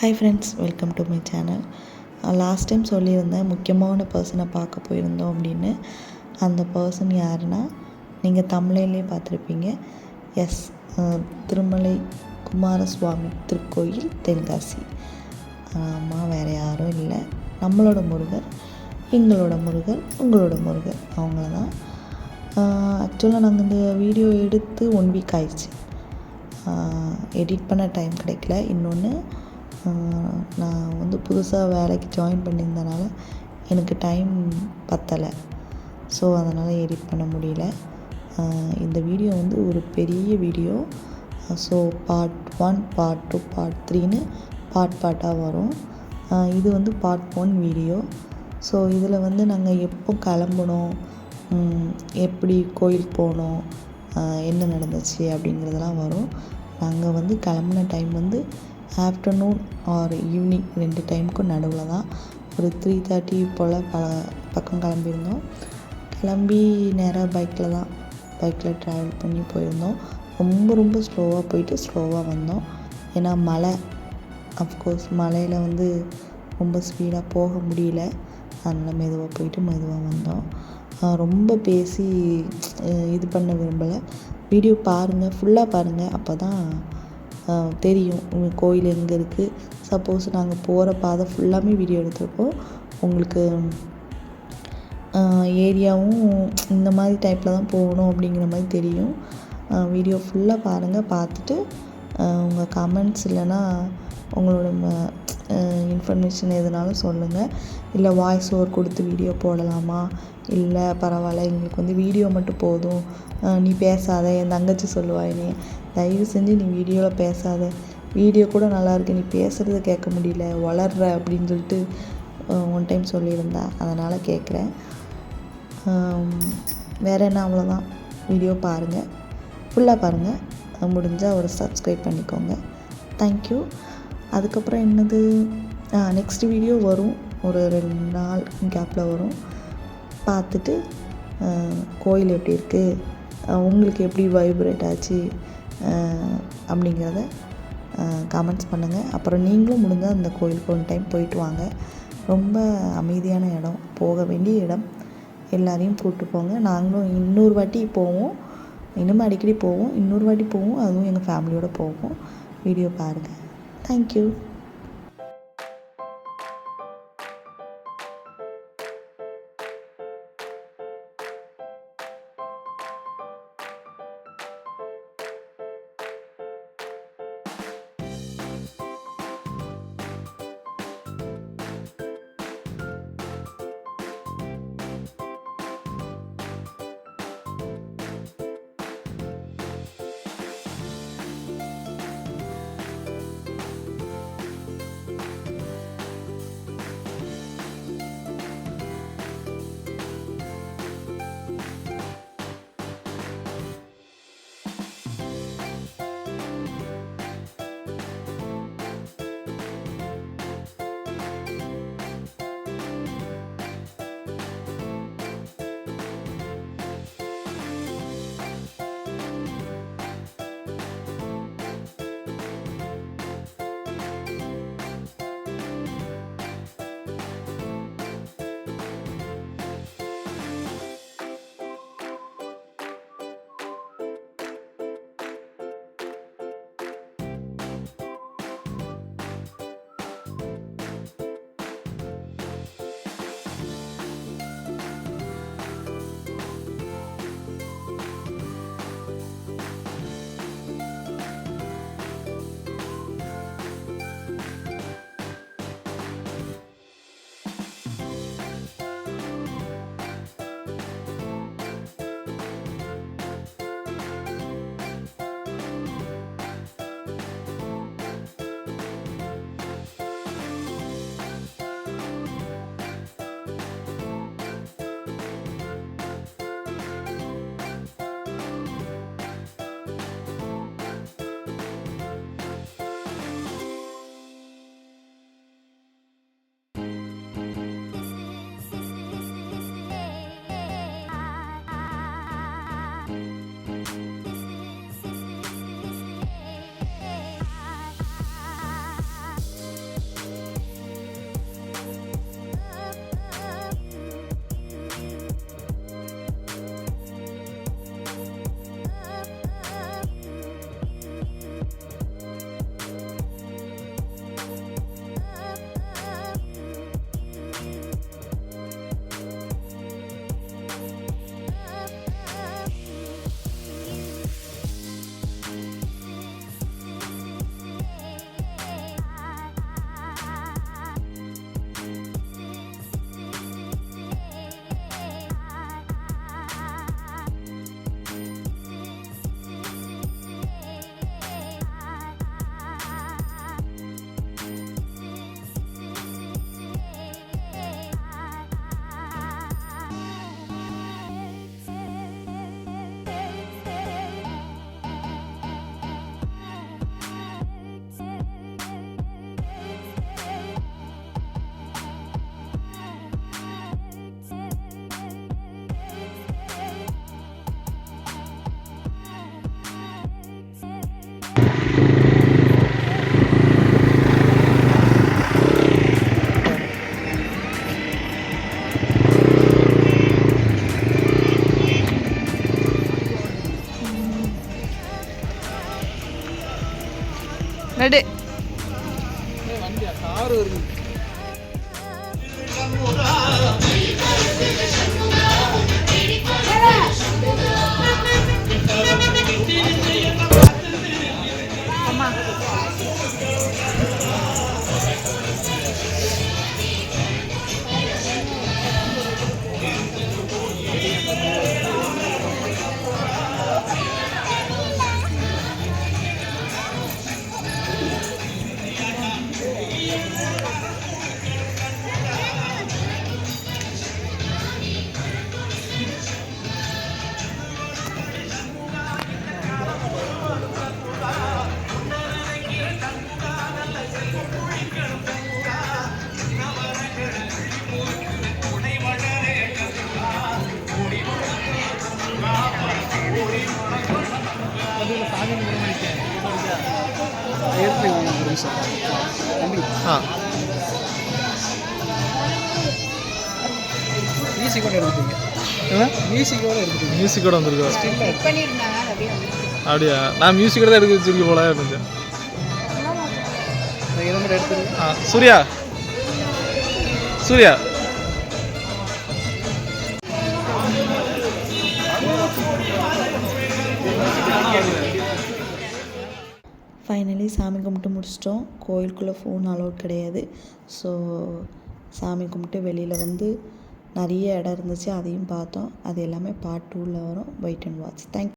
Hi friends welcome to my channel last time சொல்லியிருந்தேன் முக்கியமான பர்சனை பார்க்க போயிருந்தோம் அப்படின்னு. அந்த பர்சன் யாருன்னா நீங்கள் தமிழிலே பார்த்துருப்பீங்க. எஸ் திருமலை குமாரசுவாமி திருக்கோயில் தென்காசி. ஆமாம் வேறு யாரும் இல்லை. நம்மளோட முருகர் எங்களோட முருகர் உங்களோட முருகர். அவங்கள தான் ஆக்சுவலாக நாங்கள் இந்த வீடியோ எடுத்து ஒன் வீக் ஆயிடுச்சு. எடிட் பண்ண டைம் கிடைக்கல. இன்னொன்று நான் வந்து புதுசாக வேலைக்கு ஜாயின் பண்ணியிருந்தனால எனக்கு டைம் பத்தலை. ஸோ அதனால் எடிட் பண்ண முடியல. இந்த வீடியோ வந்து ஒரு பெரிய video so part one part two part த்ரீன்னு பார்ட் பார்ட்டாக வரும். இது வந்து பார்ட் ஒன் வீடியோ ஸோ இதில் வந்து நாங்கள் எப்போ கிளம்புனோம்? எப்படி கோயிலுக்கு போனோம்? என்ன நடந்துச்சு அப்படிங்கிறதெல்லாம் வரும். நாங்கள் வந்து கிளம்புன டைம் வந்து ஆஃப்டர்நூன் ஆர் ஈவினிங் ரெண்டு டைமுக்கும் நடுவில் தான் ஒரு த்ரீ தேர்ட்டி போல் ப பக்கம் கிளம்பியிருந்தோம். கிளம்பி நேராக பைக்கில் தான் பைக்கில் ட்ராவல் பண்ணி போயிருந்தோம். ரொம்ப ரொம்ப ஸ்லோவாக போயிட்டு ஸ்லோவாக வந்தோம். ஏன்னா மழை அஃப்கோர்ஸ் மழையில் வந்து ரொம்ப ஸ்பீடாக போக முடியல. அதனால் மெதுவாக போயிட்டு மெதுவாக வந்தோம். ரொம்ப பேசி இது பண்ண விரும்பலை. வீடியோ பாருங்கள் ஃபுல்லாக பாருங்கள் அப்போ தான் தெரியும். கோயில் எங்கே இருக்குது சப்போஸ் நாங்கள் போகிற பாதை ஃபுல்லாமே வீடியோ எடுத்திருப்போம் உங்களுக்கு ஏரியாவும் இந்த மாதிரி டைப்பில் தான் போகணும் அப்படிங்கிற மாதிரி தெரியும். வீடியோ ஃபுல்லாக பாருங்கள் பார்த்துட்டு உங்கள் கமெண்ட்ஸ் இல்லைன்னா உங்களோட இன்ஃபர்மேஷன் எதுனாலும் சொல்லுங்கள் இல்லை வாய்ஸ் ஓவர் கொடுத்து வீடியோ போடலாமா? இல்லை பரவாயில்ல எங்களுக்கு வந்து வீடியோ மட்டும் போதும். நீ பேசாத என் தங்கச்சி சொல்லுவா என்னை தயவு செஞ்சு நீ வீடியோவில் பேசாத. வீடியோ கூட நல்லாயிருக்கு நீ பேசுகிறத கேட்க முடியல. வளர்ற அப்படின்னு சொல்லிட்டு ஒன் டைம் சொல்லியிருந்தா. அதனால் கேட்குறேன். வேறு என்ன அவ்வளோதான் வீடியோ பாருங்கள் ஃபுல்லாக பாருங்கள் முடிஞ்சால் ஒரு சப்ஸ்கிரைப் பண்ணிக்கோங்க. தேங்க்யூ அதுக்கப்புறம் என்னது? நெக்ஸ்ட் வீடியோ வரும். ஒரு ரெண்டு நாள் கேப்பில் வரும். பார்த்துட்டு கோயில் எப்படி இருக்குது உங்களுக்கு எப்படி வைப்ரேட் ஆச்சு? அப்படிங்கிறத கமெண்ட்ஸ் பண்ணுங்கள் அப்புறம் நீங்களும் முடிஞ்சால் அந்த கோயிலுக்கு ஒன் டைம் போயிட்டு வாங்க. ரொம்ப அமைதியான இடம். போக வேண்டிய இடம். எல்லாரையும் கூப்பிட்டு போங்க. நாங்களும் இன்னொரு வாட்டி போவோம். இன்னும் அடிக்கடி போவோம். இன்னொரு வாட்டி போவோம். அதுவும் எங்கள் ஃபேமிலியோடு போவோம். வீடியோ பாருங்கள் தேங்க்யூ நடு. ஆ மியூசிக்கோட எடுத்துட்டீங்க. மியூசிக்கோட எடுத்துட்டீங்க. மியூசிக்கோட அது அப்படியே நான் மியூசிக்கோட தான் எடுக்க வச்சிருக்க போல எடுத்துரு ஆ சூர்யா. சூர்யா. ஃபைனலி சாமி கும்பிட்டு முடிச்சிட்டோம். கோயிலுக்குள்ளே ஃபோன் அலோட் கிடையாது. ஸோ சாமி கும்பிட்டு வெளியில் வந்து நிறைய இடம் இருந்துச்சு. அதையும் பார்த்தோம். அது எல்லாமே பார்ட் டூவில் வரும். Wait and watch thank